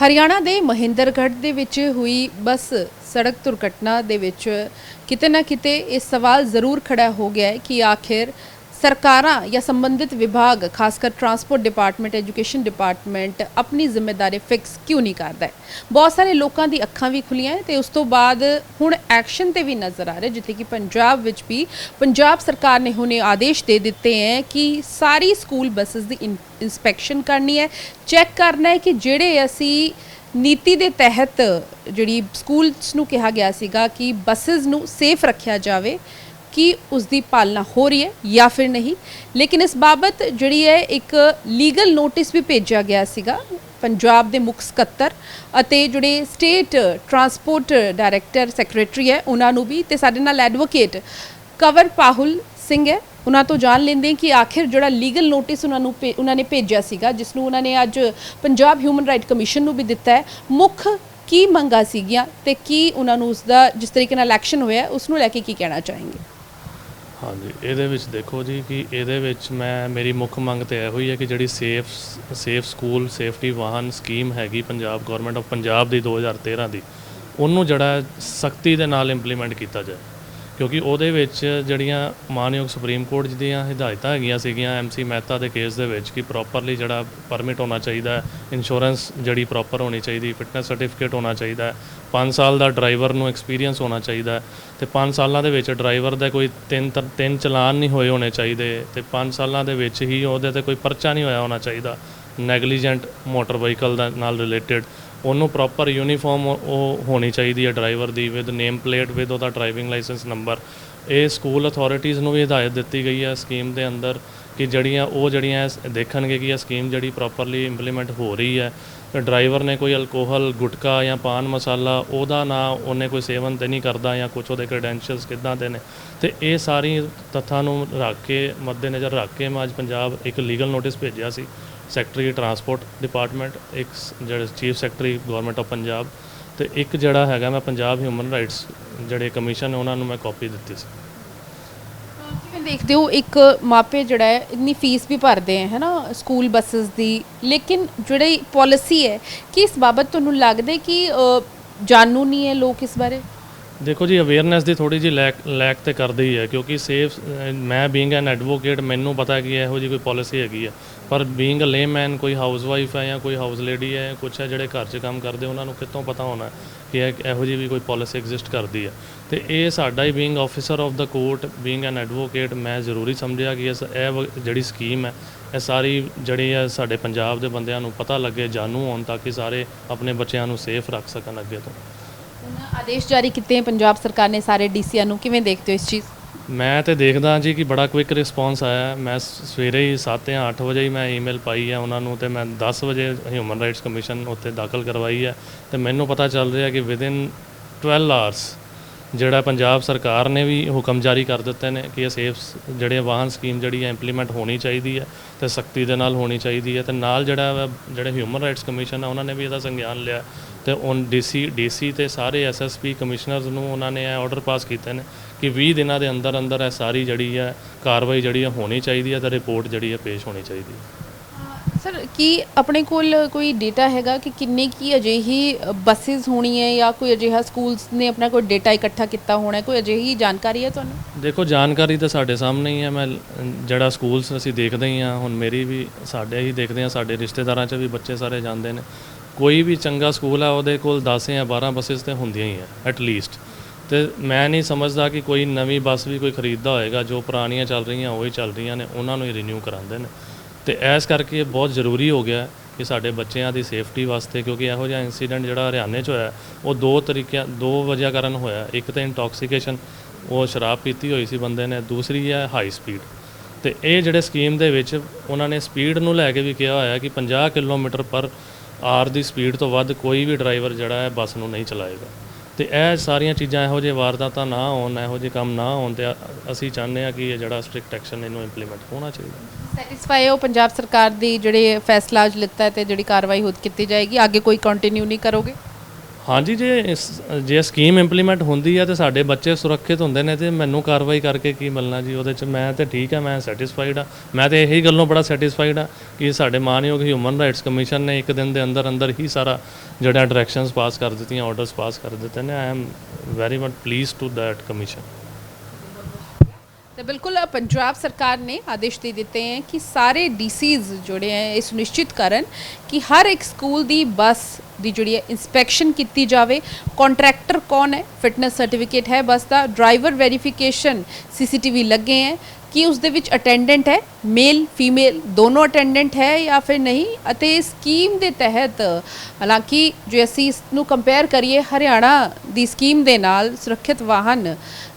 ਹਰਿਆਣਾ ਦੇ ਮਹਿੰਦਰਗੜ੍ਹ ਦੇ ਵਿੱਚ ਹੋਈ ਬੱਸ ਸੜਕ ਦੁਰਘਟਨਾ ਦੇ ਵਿੱਚ ਕਿਤੇ ਨਾ ਕਿਤੇ ਇਹ ਸਵਾਲ ਜ਼ਰੂਰ ਖੜਾ ਹੋ ਗਿਆ ਹੈ ਕਿ ਆਖਿਰ ਸਰਕਾਰਾਂ ਜਾਂ ਸੰਬੰਧਿਤ ਵਿਭਾਗ ਖਾਸ ਕਰ ਟਰਾਂਸਪੋਰਟ ਡਿਪਾਰਟਮੈਂਟ ਐਜੂਕੇਸ਼ਨ ਡਿਪਾਰਟਮੈਂਟ ਆਪਣੀ ਜ਼ਿੰਮੇਵਾਰੀ ਫਿਕਸ ਕਿਉਂ ਨਹੀਂ ਕਰਦਾ ਹੈ? ਬਹੁਤ ਸਾਰੇ ਲੋਕਾਂ ਦੀ ਅੱਖਾਂ ਵੀ ਖੁੱਲੀਆਂ ਹੈ ਤੇ ਉਸ ਤੋਂ ਬਾਅਦ ਹੁਣ ਐਕਸ਼ਨ ਤੇ ਵੀ ਨਜ਼ਰ ਆ ਰਿਹਾ, ਜਿੱਥੇ ਕਿ ਪੰਜਾਬ ਵਿੱਚ ਵੀ ਪੰਜਾਬ ਸਰਕਾਰ ਨੇ ਹੁਣੇ ਆਦੇਸ਼ ਦੇ ਦਿੱਤੇ ਹੈ ਕਿ ਸਾਰੀ ਸਕੂਲ ਬੱਸਸ ਦੀ ਇਨ- ਇਨਸਪੈਕਸ਼ਨ ਕਰਨੀ ਹੈ। ਚੈੱਕ ਕਰਨਾ ਹੈ ਕਿ ਜਿਹੜੇ ਅਸੀਂ ਨੀਤੀ ਦੇ ਤਹਿਤ ਜਿਹੜੀ ਸਕੂਲਸ ਨੂੰ ਕਿਹਾ ਗਿਆ ਸੀਗਾ ਕਿ ਬੱਸਸ ਨੂੰ ਸੇਫ ਰੱਖਿਆ ਜਾਵੇ ਕਿ ਉਸ ਦੀ ਪਾਲਣਾ ਹੋ ਰਹੀ ਹੈ ਜਾਂ ਫਿਰ ਨਹੀਂ। ਲੇਕਿਨ ਇਸ ਬਾਬਤ ਜਿਹੜੀ ਹੈ ਇੱਕ ਲੀਗਲ ਨੋਟਿਸ ਵੀ ਭੇਜਿਆ ਗਿਆ ਸੀਗਾ, ਪੰਜਾਬ ਦੇ ਮੁੱਖ ਸਕੱਤਰ ਅਤੇ ਜਿਹੜੇ ਸਟੇਟ ਟਰਾਂਸਪੋਰਟ ਡਾਇਰੈਕਟਰ ਸੈਕਟਰੀ ਹੈ, ਉਹਨਾਂ ਨੂੰ ਵੀ ਤੇ ਸਾਡੇ ਨਾਲ ਐਡਵੋਕੇਟ ਕਵਰ ਪਾਹੁਲ ਸਿੰਘ ਹੈ, ਉਹਨਾਂ ਤੋਂ ਜਾਣ ਲੈਂਦੇ ਕਿ ਆਖਿਰ ਜਿਹੜਾ ਲੀਗਲ ਨੋਟਿਸ ਉਹਨਾਂ ਨੂੰ ਭੇ- ਉਹਨਾਂ ਨੇ ਭੇਜਿਆ ਸੀਗਾ, ਜਿਸ ਨੂੰ ਉਹਨਾਂ ਨੇ ਅੱਜ ਪੰਜਾਬ ਹਿਊਮਨ ਰਾਈਟ ਕਮਿਸ਼ਨ ਨੂੰ ਵੀ ਦਿੱਤਾ ਹੈ। ਮੁੱਖ ਕੀ ਮੰਗਾ ਸੀਗੀਆਂ ਤੇ ਕੀ ਉਹਨਾਂ ਨੂੰ ਉਸ ਦਾ ਜਿਸ ਤਰੀਕੇ ਨਾਲ ਐਕਸ਼ਨ ਹੋਇਆ ਉਸ ਨੂੰ ਲੈ ਕੇ ਕੀ ਕਹਿਣਾ ਚਾहेंगे ਹਾਂਜੀ, ਇਹਦੇ ਵਿੱਚ ਦੇਖੋ ਜੀ ਕਿ ਇਹਦੇ ਵਿੱਚ ਮੈਂ, ਮੇਰੀ ਮੁੱਖ ਮੰਗ ਤੇ ਇਹੋ ਹੀ ਹੈ ਕਿ ਜਿਹੜੀ ਸੇਫ ਸੇਫ ਸਕੂਲ, ਸੇਫਟੀ ਵਾਹਨ ਸਕੀਮ ਹੈਗੀ ਪੰਜਾਬ ਗਵਰਨਮੈਂਟ ਆਫ ਪੰਜਾਬ ਦੀ 2013 ਦੀ, ਉਹਨੂੰ ਜਿਹੜਾ ਸਖਤੀ ਦੇ ਨਾਲ ਇੰਪਲੀਮੈਂਟ ਕੀਤਾ ਜਾਏ। ਕਿਉਂਕਿ ਉਹਦੇ ਵਿੱਚ ਜਿਹੜੀਆਂ ਮਾਨਯੋਗ ਸੁਪਰੀਮ ਕੋਰਟ ਦੀਆਂ ਹਦਾਇਤਾਂ ਹੈਗੀਆਂ ਸੀਗੀਆਂ ਐਮਸੀ ਮਹਿਤਾ ਦੇ ਕੇਸ ਦੇ ਵਿੱਚ ਕਿ ਪ੍ਰੋਪਰਲੀ ਜਿਹੜਾ ਪਰਮਿਟ ਹੋਣਾ ਚਾਹੀਦਾ ਇੰਸ਼ੋਰੈਂਸ ਜਿਹੜੀ ਪ੍ਰੋਪਰ ਹੋਣੀ ਚਾਹੀਦੀ ਫਿਟਨੈਸ ਸਰਟੀਫਿਕੇਟ ਹੋਣਾ ਚਾਹੀਦਾ ਹੈ 5 ਸਾਲ ਦਾ ਡਰਾਈਵਰ ਨੂੰ ਐਕਸਪੀਰੀਅੰਸ ਹੋਣਾ ਚਾਹੀਦਾ ਹੈ ਤੇ 5 ਸਾਲਾਂ ਦੇ ਵਿੱਚ ਡਰਾਈਵਰ ਦਾ ਕੋਈ ਤਿੰਨ ਤਰ- ਤਿੰਨ ਚਲਾਨ ਨਹੀਂ ਹੋਏ ਹੋਣੇ ਚਾਹੀਦੇ ਤੇ 5 ਸਾਲਾਂ ਦੇ ਵਿੱਚ ਹੀ ਉਹਦੇ ਤੇ ਕੋਈ ਪਰਚਾ ਨਹੀਂ ਹੋਇਆ ਹੋਣਾ ਚਾਹੀਦਾ ਨੈਗਲੀਜੈਂਟ ਮੋਟਰ ਵਹੀਕਲ ਦਾ ਨਾਲ ਰਿਲੇਟਡ ਉਹਨੂੰ ਪ੍ਰੋਪਰ ਯੂਨੀਫਾਰਮ ਉਹ ਹੋਣੀ ਚਾਹੀਦੀ ਹੈ ਡਰਾਈਵਰ ਦੀ ਵਿਦ ਨੇਮ ਪਲੇਟ ਵਿਦ ਉਹਦਾ ਡਰਾਈਵਿੰਗ ਲਾਇਸੈਂਸ ਨੰਬਰ ਇਹ ਸਕੂਲ ਅਥਾਰਟੀਆਂ ਨੂੰ ਵੀ ਹਦਾਇਤ ਦਿੱਤੀ ਗਈ ਹੈ ਸਕੀਮ ਦੇ ਅੰਦਰ ਕਿ ਜਿਹੜੀਆਂ ਉਹ ਜਿਹੜੀਆਂ ਦੇਖਣਗੇ ਕਿ ਇਹ ਸਕੀਮ ਜਿਹੜੀ ਪ੍ਰੋਪਰਲੀ ਇੰਪਲੀਮੈਂਟ ਹੋ ਰਹੀ ਹੈ। ਡਰਾਈਵਰ ਨੇ ਕੋਈ ਅਲਕੋਹਲ ਗੁਟਕਾ ਜਾਂ ਪਾਨ ਮਸਾਲਾ, ਉਹਦਾ ਨਾ ਉਹਨੇ ਕੋਈ ਸੇਵਨ ਤੇ ਨਹੀਂ ਕਰਦਾ ਜਾਂ ਕੁਝ ਉਹਦੇ ਕ੍ਰੈਡੈਂਸ਼ੀਅਲਸ ਕਿੱਦਾਂ ਦੇ ਨੇ। ਤੇ ਇਹ ਸਾਰੀ ਤੱਥਾਂ ਨੂੰ ਰੱਖ ਕੇ, ਮੱਦੇਨਜ਼ਰ ਰੱਖ ਕੇ ਮੈਂ ਅੱਜ ਪੰਜਾਬ ਇੱਕ ਲੀਗਲ ਨੋਟਿਸ ਭੇਜਿਆ ਸੀ। ਸੈਕਟਰੀ ਟਰਾਂਸਪੋਰਟ ਡਿਪਾਰਟਮੈਂਟ, ਇੱਕ ਸ- ਜਿਹੜੇ chief secretary government of Punjab ਤੇ ਇੱਕ ਜਿਹੜਾ ਹੈਗਾ ਮੈਂ ਪੰਜਾਬ ਹਿਊਮਨ ਰਾਈਟਸ ਜਿਹੜੇ ਕਮਿਸ਼ਨ ਉਹਨਾਂ ਨੂੰ ਮੈਂ ਕਾਪੀ ਦਿੱਤੀ ਸੀ। ਕਿਵੇਂ ਦੇਖਦੇ ਹੋ ਇੱਕ ਮਾਪੇ ਜਿਹੜਾ ਹੈ ਇੰਨੀ ਫੀਸ ਵੀ ਭਰਦੇ ਹੈ, ਹੈਨਾ, ਸਕੂਲ ਬੱਸਸ ਦੀ, ਲੇਕਿਨ ਜਿਹੜੀ ਪਾਲਿਸੀ ਹੈ ਕਿ ਇਸ ਬਾਬਤ ਤੁਹਾਨੂੰ ਲੱਗਦਾ ਕਿ ਜਾਣੂ ਨਹੀਂ ਹੈ ਲੋਕ ਇਸ ਬਾਰੇ? ਦੇਖੋ ਜੀ ਅਵੇਅਰਨੈਸ ਦੀ ਥੋੜੀ ਜਿਹੀ ਲੈਕ ਲੈਕ ਤੇ ਕਰਦੇ ਹੀ ਹੈ ਕਿਉਂਕਿ ਸੇਫ ਮੈਂ ਬੀਇੰਗ ਐਨ ਐਡਵੋਕੇਟ ਮੈਨੂੰ ਪਤਾ ਹੈ ਕਿ ਇਹੋ ਜੀ ਕੋਈ ਪਾਲਿਸੀ ਹੈਗੀ ਆ। ਪਰ ਬੀਇੰਗ ਅ ਲੇਮੈਨ ਕੋਈ ਹਾਊਸ ਵਾਈਫ ਹੈ ਜਾਂ ਕੋਈ ਹਾਊਸ ਲੇਡੀ ਹੈ ਕੁਛ ਹੈ ਜਿਹੜੇ ਘਰ 'ਚ ਕੰਮ ਕਰਦੇ, ਉਹਨਾਂ ਨੂੰ ਕਿੱਥੋਂ ਪਤਾ ਹੋਣਾ ਕਿ ਇਹ ਇਹੋ ਜੀ ਵੀ ਕੋਈ ਪਾਲਿਸੀ ਐਗਜ਼ਿਸਟ ਕਰਦੀ ਹੈ ਤੇ ਇਹ ਸਾਡਾ ਹੀ being officer of the court being an advocate ਮੈਂ ਜ਼ਰੂਰੀ ਸਮਝਿਆ ਕਿ ਇਸ, ਇਹ ਵ- ਜਿਹੜੀ ਸਕੀਮ ਹੈ ਇਹ ਸਾਰੀ ਜਿਹੜੀ ਹੈ ਸਾਡੇ ਪੰਜਾਬ ਦੇ ਬੰਦਿਆਂ ਨੂੰ ਪਤਾ ਲੱਗੇ, ਜਾਣੂ ਹੋਣ, ਤਾਂ ਕਿ ਸਾਰੇ ਆਪਣੇ ਬੱਚਿਆਂ ਨੂੰ ਸੇਫ ਰੱਖ ਸਕਣ ਅੱਗੇ ਤੋਂ। ਆਦੇਸ਼ ਜਾਰੀ ਕੀਤੇ ਹੈ, ਪੰਜਾਬ ਸਰਕਾਰ ਨੇ ਸਾਰੇ ਡੀਸੀਆਂ ਨੂੰ, ਕਿਵੇਂ ਦੇਖਦੇ ਹੋ ਇਸ ਚੀਜ਼? ਮੈਂ ਤੇ ਦੇਖਦਾ ਜੀ ਕਿ ਬੜਾ ਕੁਇਕ ਰਿਸਪੌਂਸ ਆਇਆ ਮੈਂ ਸ- ਸਵੇਰੇ ਹੀ 7 ਜਾਂ 8 ਵਜੇ ਹੀ ਮੈਂ ਈਮੇਲ ਪਾਈ ਹੈ ਉਹਨਾਂ ਨੂੰ ਤੇ ਮੈਂ 10 ਵਜੇ ਹਿਊਮਨ ਰਾਈਟਸ ਕਮਿਸ਼ਨ ਉੱਤੇ ਦਾਖਲ ਕਰਵਾਈ ਹੈ ਤੇ ਮੈਨੂੰ ਪਤਾ ਚੱਲ ਰਿਹਾ ਕਿ ਵਿਦਿਨ 12 ਆਵਰਸ ਜਿਹੜਾ ਪੰਜਾਬ ਸਰਕਾਰ ਨੇ ਵੀ ਹੁਕਮ ਜਾਰੀ ਕਰ ਦਿੱਤੇ ਨੇ ਕਿ ਇਹ ਸੇਫ ਜਿਹੜੇ ਵਾਹਨ ਸਕੀਮ ਜਿਹੜੀ ਹੈ ਇੰਪਲੀਮੈਂਟ ਹੋਣੀ ਚਾਹੀਦੀ ਹੈ ਤੇ ਸਖਤੀ ਦੇ ਨਾਲ ਹੋਣੀ ਚਾਹੀਦੀ ਹੈ ਤੇ ਨਾਲ ਜਿਹੜਾ ਵਾ, ਜਿਹੜੇ ਹਿਊਮਨ ਰਾਈਟਸ ਕਮਿਸ਼ਨ ਆ, ਉਹਨਾਂ ਨੇ ਵੀ ਇਹਦਾ ਸੰਗਿਆਨ ਲਿਆ। ਤੇ on ਡੀਸੀ ਡੀਸੀ ਤੇ ਸਾਰੇ ਐਸਐਸਪੀ ਕਮਿਸ਼ਨਰਸ ਨੂੰ ਉਹਨਾਂ ਨੇ ਇਹ ਆਰਡਰ ਪਾਸ ਕੀਤੇ ਨੇ ਕਿ 20 ਦਿਨਾਂ ਦੇ ਅੰਦਰ ਅੰਦਰ ਇਹ ਸਾਰੀ ਜਿਹੜੀ ਹੈ ਕਾਰਵਾਈ ਜਿਹੜੀ ਹੈ ਹੋਣੀ ਚਾਹੀਦੀ ਹੈ ਤੇ ਰਿਪੋਰਟ ਜਿਹੜੀ ਹੈ ਪੇਸ਼ ਹੋਣੀ ਚਾਹੀਦੀ ਹੈ। ਸਰ ਕੀ ਆਪਣੇ ਕੋਲ ਕੋਈ ਡੇਟਾ ਹੈਗਾ ਕਿ ਕਿੰਨੇ ਕੀ ਅਜਿਹੀ ਬੱਸਿਸ ਹੋਣੀ ਹੈ ਜਾਂ ਕੋਈ ਅਜਿਹਾ ਸਕੂਲਸ ਨੇ ਆਪਣਾ ਕੋਈ ਡੇਟਾ ਇਕੱਠਾ ਕੀਤਾ ਹੋਣਾ ਹੈ? ਕੋਈ ਅਜਿਹੀ ਜਾਣਕਾਰੀ ਹੈ ਤੁਹਾਨੂੰ? ਦੇਖੋ ਜਾਣਕਾਰੀ ਤਾਂ ਸਾਡੇ ਸਾਹਮਣੇ ਹੀ ਹੈ। ਮੈਂ ਜਿਹੜਾ ਸਕੂਲਸ ਅਸੀਂ ਦੇਖਦੇ ਹੀ ਹਾਂ ਹੁਣ ਮੇਰੀ ਵੀ ਸਾਡੇ ਹੀ ਦੇਖਦੇ ਹਾਂ ਸਾਡੇ ਰਿਸ਼ਤੇਦਾਰਾਂ 'ਚ ਵੀ ਬੱਚੇ ਸਾਰੇ ਜਾਂਦੇ ਨੇ। ਕੋਈ ਵੀ ਚੰਗਾ ਸਕੂਲ ਆ, ਉਹਦੇ ਕੋਲ 10 ਜਾਂ 12 ਬੱਸਿਸ ਤੇ ਹੁੰਦੀਆਂ ਹੀ ਆ ਐਟ ਲੀਸਟ ਤੇ ਮੈਂ ਨਹੀਂ ਸਮਝਦਾ ਕਿ ਕੋਈ ਨਵੀਂ ਬੱਸ ਵੀ ਕੋਈ ਖਰੀਦਦਾ ਹੋਏਗਾ, ਜੋ ਪੁਰਾਣੀਆਂ ਚੱਲ ਰਹੀਆਂ, ਉਹ ਹੀ ਚੱਲ ਰਹੀਆਂ ਨੇ, ਉਹਨਾਂ ਨੂੰ ਹੀ ਰੀਨਿਊ ਕਰਾਉਂਦੇ ਨੇ। ਤੇ ਇਸ ਕਰਕੇ ਇਹ ਬਹੁਤ ਜ਼ਰੂਰੀ ਹੋ ਗਿਆ ਕਿ ਸਾਡੇ ਬੱਚਿਆਂ ਦੀ ਸੇਫਟੀ ਵਾਸਤੇ, ਕਿਉਂਕਿ ਇਹੋ ਜਿਹਾ ਇਨਸੀਡੈਂਟ ਜਿਹੜਾ ਹਰਿਆਣੇ 'ਚ ਹੋਇਆ, ਉਹ ਦੋ ਤਰੀਕਿਆਂ, ਦੋ ਵਜ੍ਹਾ ਕਾਰਨ ਹੋਇਆ। ਇੱਕ ਤਾਂ ਇੰਟੌਕਸੀਕੇਸ਼ਨ ਉਹ ਸ਼ਰਾਬ ਪੀਤੀ ਹੋਈ ਸੀ ਬੰਦੇ ਨੇ, ਦੂਸਰੀ ਹੈ ਹਾਈ ਸਪੀਡ ਤੇ ਇਹ ਜਿਹੜੇ ਸਕੀਮ ਦੇ ਵਿੱਚ ਉਹਨਾਂ ਨੇ ਸਪੀਡ ਨੂੰ ਲੈ ਕੇ ਵੀ ਕਿਹਾ ਹੋਇਆ ਕਿ 50 ਕਿਲੋਮੀਟਰ ਪਰ ਆਰ ਦੀ ਸਪੀਡ ਤੋਂ ਵੱਧ ਕੋਈ ਵੀ ਡਰਾਈਵਰ ਜਿਹੜਾ ਹੈ ਬੱਸ ਨੂੰ ਨਹੀਂ ਚਲਾਏਗਾ। ਤੇ ਇਹ ਸਾਰੀਆਂ ਚੀਜ਼ਾਂ ਇਹੋ ਜਿਹੇ ਵਾਰਦਾਤਾਂ ਨਾ ਹੋਣ, ਇਹੋ ਜਿਹੇ ਕੰਮ ਨਾ ਹੋਣ ਤੇ ਅਸੀਂ ਚਾਹੁੰਦੇ ਹਾਂ ਕਿ ਇਹ ਜਿਹੜਾ ਸਟ੍ਰਿਕਟ ਐਕਸ਼ਨ ਇਹਨੂੰ ਇੰਪਲੀਮੈਂਟ ਹੋਣਾ ਚਾਹੀਦਾ। ਸੈਟੀਸਫਾਈ ਹੋ ਪੰਜਾਬ ਸਰਕਾਰ ਦੀ ਜਿਹੜੇ ਫੈਸਲਾ ਅੱਜ ਲਿੱਤਾ ਹੈ ਤੇ ਜਿਹੜੀ ਕਾਰਵਾਈ ਹੁਦ ਕੀਤੀ ਜਾਏਗੀ, ਅੱਗੇ ਕੋਈ ਕੰਟੀਨਿਊ ਨਹੀਂ ਕਰੋਗੇ? ਹਾਂਜੀ, ਜੇ ਇਸ- ਜੇ ਸਕੀਮ ਇੰਪਲੀਮੈਂਟ ਹੁੰਦੀ ਹੈ ਤੇ ਸਾਡੇ ਬੱਚੇ ਸੁਰੱਖਿਅਤ ਹੁੰਦੇ ਨੇ ਤੇ ਮੈਨੂੰ ਕਾਰਵਾਈ ਕਰਕੇ ਕੀ ਮਿਲਣਾ ਜੀ? ਉਹਦੇ ਚ ਮੈਂ ਤੇ ਠੀਕ ਆ, ਮੈਂ ਸੈਟੀਸਫਾਈਡ ਆ। ਮੈਂ ਤੇ ਇਹੀ ਗੱਲੋਂ ਬੜਾ ਸੈਟੀਸਫਾਈਡ ਆ ਕਿ ਸਾਡੇ ਮਾਨਯੋਗ ਹਿਊਮਨ ਰਾਈਟਸ ਕਮਿਸ਼ਨ ਨੇ ਇੱਕ ਦਿਨ ਦੇ ਅੰਦਰ ਅੰਦਰ ਹੀ ਸਾਰਾ ਜਿਹੜਾ ਡਾਇਰੈਕਸ਼ਨਸ ਪਾਸ ਕਰ ਦਿੱਤੀਆਂ ਆਰਡਰਸ ਪਾਸ ਕਰ ਦਿੱਤੇ ਨੇ। I am very much please to that commission ਤੇ ਬਿਲਕੁਲ ਪੰਜਾਬ ਸਰਕਾਰ ਨੇ ਆਦੇਸ਼ ਦੇ ਦਿੱਤੇ ਹੈ ਕਿ ਸਾਰੇ ਡੀਸੀਜ਼ ਜਿਹੜੇ ਹੈ, ਇਹ ਸੁਨਿਸ਼ਚਿਤ ਕਰਨ ਕਿ ਹਰ ਇੱਕ ਸਕੂਲ ਦੀ ਬੱਸ ਦੀ ਜਿਹੜੀ ਹੈ ਇਨਸਪੈਕਸ਼ਨ ਕੀਤੀ ਜਾਵੇ। ਕੰਟਰੈਕਟਰ ਕੌਣ ਹੈ? ਫਿਟਨੈਸ ਸਰਟੀਫਿਕੇਟ ਹੈ ਬੱਸ ਦਾ। ਡਰਾਈਵਰ ਵੈਰੀਫਿਕੇਸ਼ਨ ਸੀਸੀਟੀਵੀ ਲੱਗੇ ਹੈ ਕਿ ਉਸ ਦੇ ਵਿੱਚ ਅਟੈਂਡੈਂਟ ਹੈ, ਮੇਲ, ਫੀਮੇਲ ਦੋਨੋਂ ਅਟੈਂਡੈਂਟ ਹੈ ਜਾਂ ਫਿਰ ਨਹੀਂ? ਅਤੇ ਇਸ ਸਕੀਮ ਦੇ ਤਹਿਤ ਹਾਲਾਂਕਿ ਜੇ ਅਸੀਂ ਇਸ ਨੂੰ ਕੰਪੇਅਰ ਕਰੀਏ, ਹਰਿਆਣਾ ਦੀ ਸਕੀਮ ਦੇ ਨਾਲ ਸੁਰੱਖਿਅਤ ਵਾਹਨ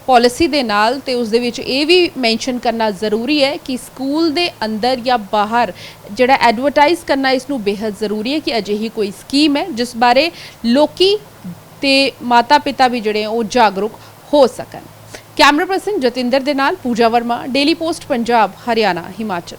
ਪਾਲਿਸੀ ਦੇ ਨਾਲ ਤੇ ਉਸ ਦੇ ਵਿੱਚ ਇਹ ਵੀ ਮੈਂਸ਼ਨ ਕਰਨਾ ਜ਼ਰੂਰੀ ਹੈ ਕਿ ਸਕੂਲ ਦੇ ਅੰਦਰ ਜਾਂ ਬਾਹਰ ਜਿਹੜਾ ਐਡਵਰਟਾਈਜ਼ ਕਰਨਾ ਇਸ ਨੂੰ ਬੇहद ਜ਼ਰੂਰੀ ਹੈ ਕਿ ਅਜਿਹੀ ਕੋਈ ਸਕੀਮ ਹੈ ਜਿਸ ਬਾਰੇ ਲੋਕੀ ਤੇ ਮਾਤਾ ਪਿਤਾ ਵੀ ਜਿਹੜੇ ਉਹ ਜਾਗਰੂਕ ਹੋ ਸਕਣ। ਕੈਮਰਾ ਪਰਸਨ ਜਤਿੰਦਰ ਦੇ ਨਾਲ ਪੂਜਾ ਵਰਮਾ, ਡੇਲੀ ਪੋਸਟ, ਪੰਜਾਬ, ਹਰਿਆਣਾ, ਹਿਮਾਚਲ।